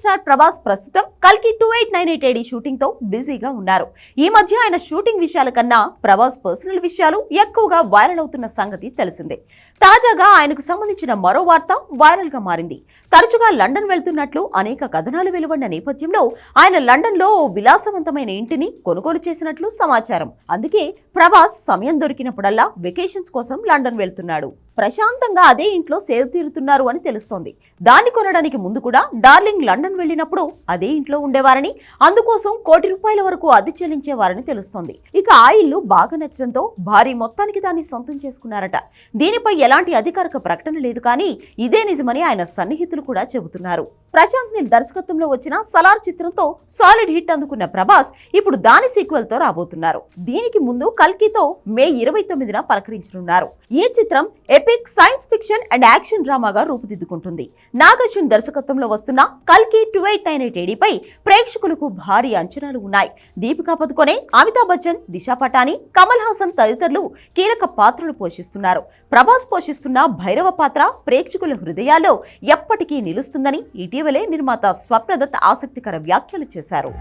Star Prabhas ప్రస్తుతం కల్కి two eight nine eight AD షూటింగ్తో బిజీగా ఉన్నారు. ఈ మధ్య ఆయన షూటింగ్ విషయాల కన్నా ప్రభాస్ పర్సనల్ విషయాలు ఎక్కువగా వైరల్ అవుతున్న సంగతి తెలిసిందే. తాజాగా ఆయనకు సంబంధించిన మరో వార్త వైరల్గా మారింది. తరచుగా లండన్ వెళ్తున్నట్లు అనేక కథనాలు వెలువడిన నేపథ్యంలో ఆయన లండన్లో ఓ విలాసవంతమైన ఇంటిని కొనుగోలు చేసినట్లు సమాచారం. అందుకే ప్రభాస్ సమయం దొరికినప్పుడల్లా వెకేషన్స్ కోసం లండన్ వెళ్తున్నాడు. ప్రశాంతంగా అదే ఇంట్లో సేద తీరుతున్నారు అని తెలుస్తోంది. దాన్ని కొనడానికి ముందు కూడా డార్లింగ్ లండన్ వెళ్ళినప్పుడు అదే ఇంట్లో ఉండేవారని అందుకోసం కోటి రూపాయల వరకు అద్దె చెల్లించేవారని తెలుస్తోంది. ఇక ఆ ఇల్లు బాగా నచ్చడంతో భారీ మొత్తానికి దాన్ని సొంతం చేసుకున్నారట. దీనిపై ఎలాంటి అధికారిక ప్రకటన లేదు కానీ ఇదే నిజమని ఆయన సన్నిహితులు కూడా చెబుతున్నారు. ప్రశాంత్ నిల్ దర్శకత్వంలో వచ్చిన సలార్ చిత్రంతో సాలిడ్ హిట్ అందుకున్న ప్రభాస్ ఇప్పుడు దాని సీక్వెల్తో రాబోతున్నారు. దీనికి ముందు కల్కితో మే ఇరవై తొమ్మిదిన పలకరించనున్నారు. ఈ చిత్రం epic science fiction and action డ్రామాగా రూపుదిద్దుకుంటుంది. నాగశ్విన్ దర్శకత్వంలో వస్తున్న కల్కి టూ ఎయిట్ నైన్ ఎయిట్ ఏడీపై ప్రేక్షకులకు భారీ అంచనాలు ఉన్నాయి. దీపికా పదుకొనే అమితాబ్ బచ్చన్ దిశా పటాని కమల్ హాసన్ తదితరులు కీలక పాత్రలు పోషిస్తున్నారు. ప్రభాస్ పోషిస్తున్న భైరవ పాత్ర ప్రేక్షకుల హృదయాల్లో ఎప్పటికీ నిలుస్తుందని ఇటీవలే నిర్మాత స్వప్నదత్ ఆసక్తికర వ్యాఖ్యలు చేశారు.